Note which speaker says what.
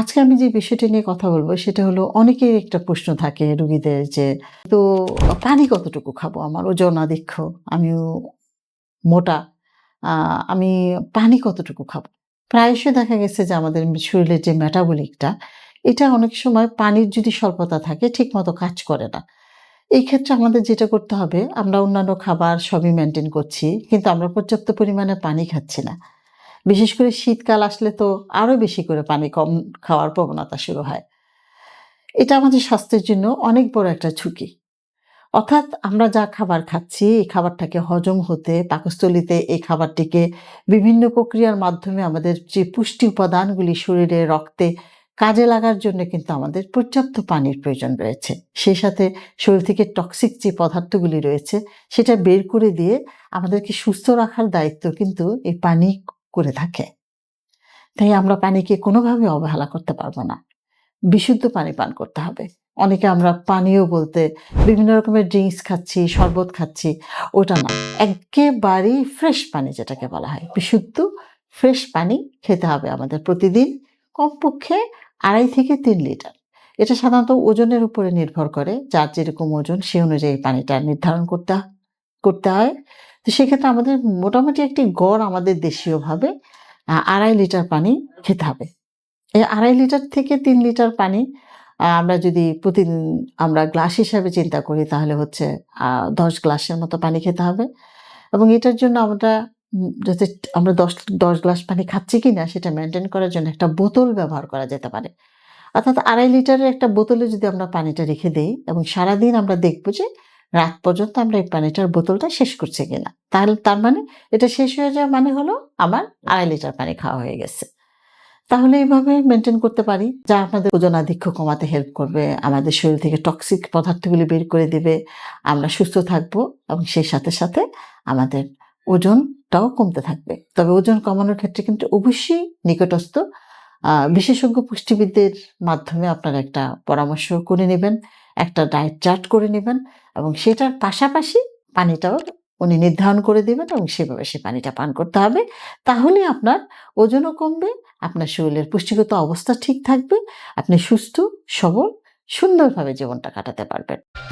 Speaker 1: আজকে আমি যে বিষয়টি নিয়ে কথা বলব, সেটা হলো অনেকের একটা প্রশ্ন থাকে রুগীদের যে, তো পানি কতটুকু খাব? আমার ওজন আধিক্য আমিও মোটা আমি পানি কতটুকু খাব? প্রায়শই দেখা গেছে যে আমাদের শরীরের যে মেটাবলিকটা এটা অনেক সময় পানির যদি স্বল্পতা থাকে ঠিক মতো কাজ করে না। এই ক্ষেত্রে আমাদের যেটা করতে হবে, আমরা অন্যান্য খাবার সবই মেনটেন করছি, কিন্তু আমরা পর্যাপ্ত পরিমাণে পানি খাচ্ছি না। বিশেষ করে শীতকাল আসলে তো আরও বেশি করে পানি কম খাওয়ার প্রবণতা শুরু হয়। এটা আমাদের স্বাস্থ্যের জন্য অনেক বড় একটা ঝুঁকি। অর্থাৎ আমরা যা খাবার খাচ্ছি, এই খাবারটাকে হজম হতে, পাকস্থলিতে এই খাবারটিকে বিভিন্ন প্রক্রিয়ার মাধ্যমে আমাদের যে পুষ্টি উপাদানগুলি শরীরে, রক্তে কাজে লাগার জন্য কিন্তু আমাদের পর্যাপ্ত পানির প্রয়োজন রয়েছে। সেই সাথে শরীর থেকে টক্সিক যে পদার্থগুলি রয়েছে, সেটা বের করে দিয়ে আমাদেরকে সুস্থ রাখার দায়িত্ব কিন্তু এই পানি করে থাকে। তাই আমরা পানিকে কোনোভাবে অবহেলা করতে পারব না। বিশুদ্ধ পানি পান করতে হবে। অনেকে আমরা পানীয় বলতে বিভিন্ন রকমের ড্রিঙ্কস খাচ্ছি, শরবত খাচ্ছি, ওটা না। একেবারেই ফ্রেশ পানি যেটাকে বলা হয়। বিশুদ্ধ ফ্রেশ পানি খেতে হবে আমাদের প্রতিদিন কমপক্ষে আড়াই থেকে তিন লিটার। এটা সাধারণত ওজনের উপরে নির্ভর করে। যার যেরকম ওজন সে অনুযায়ী পানিটা নির্ধারণ করতে করতে হয়। তো সেক্ষেত্রে আমাদের মোটামুটি একটি গড় আমাদের দেশীয়ভাবে আড়াই লিটার পানি খেতে হবে। এই আড়াই লিটার থেকে তিন লিটার পানি আমরা যদি প্রতিদিন আমরা গ্লাস হিসাবে চিন্তা করি, তাহলে হচ্ছে দশ গ্লাসের মতো পানি খেতে হবে। এবং এটার জন্য আমরা যাতে আমরা দশ দশ গ্লাস পানি খাচ্ছি কি না সেটা মেনটেন করার জন্য একটা বোতল ব্যবহার করা যেতে পারে। অর্থাৎ আড়াই লিটারের একটা বোতলে যদি আমরা পানিটা রেখে দিই, এবং সারাদিন আমরা দেখব যে রাত পর্যন্ত আমরা এই পানিটার বোতলটা শেষ করছি কিনা। তাহলে তার মানে এটা শেষ হয়ে যাওয়া মানে হলো আমার আড়াই লিটার পানি খাওয়া হয়ে গেছে। তাহলে এইভাবে মেনটেন করতে পারি, যা আপনাদের ওজন আধিক্য কমাতে হেল্প করবে, আমাদের শরীর থেকে টক্সিক পদার্থগুলি বের করে দেবে, আমরা সুস্থ থাকব এবং সেই সাথে সাথে আমাদের ওজনটাও কমতে থাকবে। তবে ওজন কমানোর ক্ষেত্রে কিন্তু অবশ্যই নিকটস্থ বিশেষজ্ঞ পুষ্টিবিদদের মাধ্যমে আপনারা একটা পরামর্শ করে নেবেন, একটা ডায়েট চার্ট করে নেবেন এবং সেটার পাশাপাশি পানিটাও উনি নির্ধারণ করে দেবেন এবং সেভাবে সে পানিটা পান করতে হবে। তাহলে আপনার ওজনও কমবে, আপনার শরীরের পুষ্টিগত অবস্থা ঠিক থাকবে, আপনি সুস্থ, সবল, সুন্দরভাবে জীবনটা কাটাতে পারবেন।